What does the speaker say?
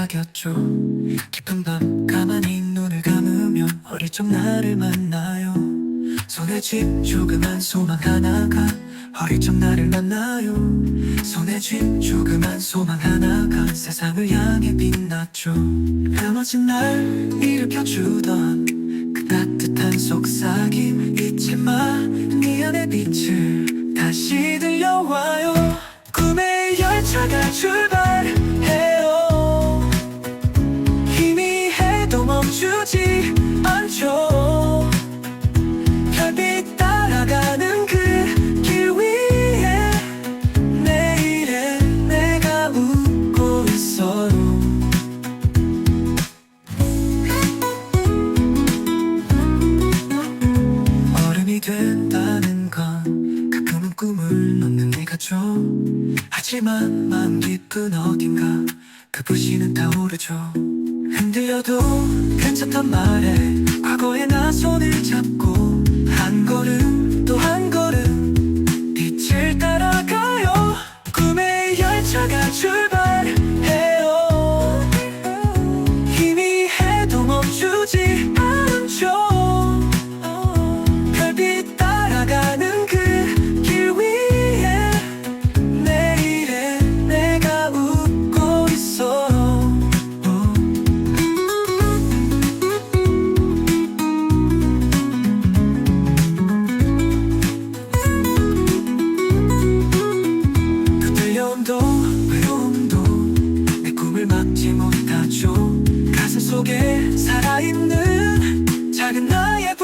반짝였죠 깊은 밤 가만히 눈을 감으면 어릴 적 나를 만나요. 손에 쥔 조그만 소망 하나가 어릴 적 나를 만나요. 손에 쥔 조그만 소망 하나가 세상을 향해 빛났죠. 흐머진 날 일으켜주던 그 따뜻한 속삭임 잊지 마 네 안의 빛을 다시 들려와요. 꿈의 열차가 출 가끔은 꿈을 넣는 내가죠 하지만 마음 깊은 어딘가 그 불씨는 타오르죠. 흔들려도 괜찮단 말에 과거의 속에 살아있는 작은 나의